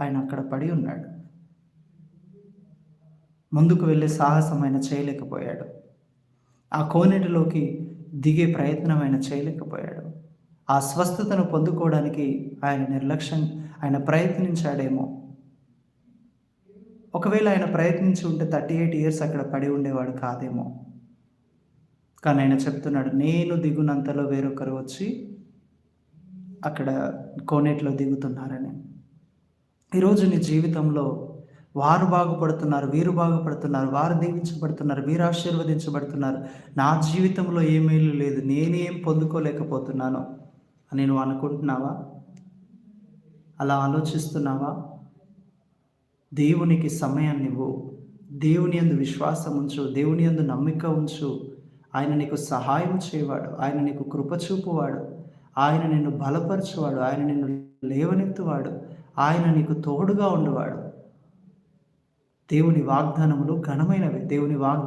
ఆయన అక్కడ పడి ఉన్నాడు. ముందుకు వెళ్ళే సాహసం ఆయన చేయలేకపోయాడు. ఆ కోనేటిలోకి దిగే ప్రయత్నం ఆయన చేయలేకపోయాడు. ఆ స్వస్థతను పొందుకోవడానికి ఆయన నిర్లక్ష్యం ఆయన ప్రయత్నించాడేమో. ఒకవేళ ఆయన ప్రయత్నించి ఉంటే థర్టీ ఎయిట్ ఇయర్స్ అక్కడ పడి ఉండేవాడు కాదేమో. కానీ ఆయన చెప్తున్నాడు నేను దిగునంతలో వేరొకరు వచ్చి అక్కడ కోనేటిలో దిగుతున్నారని. ఈరోజు నీ జీవితంలో వారు బాగుపడుతున్నారు వీరు బాగుపడుతున్నారు వారు దీవించబడుతున్నారు వీరు ఆశీర్వదించబడుతున్నారు. నా జీవితంలో ఏ మేలు లేదు నేనేం పొందుకోలేకపోతున్నాను అని నువ్వు అనుకుంటున్నావా? అలా ఆలోచిస్తున్నావా? దేవునికి సమయాన్ని ఇవ్వు. దేవుని అందు విశ్వాసం ఉంచు. దేవుని యందు నమ్మిక ఉంచు. ఆయన నీకు సహాయం చేయవాడు. ఆయన నీకు కృప చూపువాడు. ఆయన నిన్ను బలపరచువాడు. ఆయన నిన్ను లేవనెత్తువాడు. ఆయన నీకు తోడుగా ఉండేవాడు. దేవుని వాగ్దానములు ఘనమైనవి. దేవుని వాగ్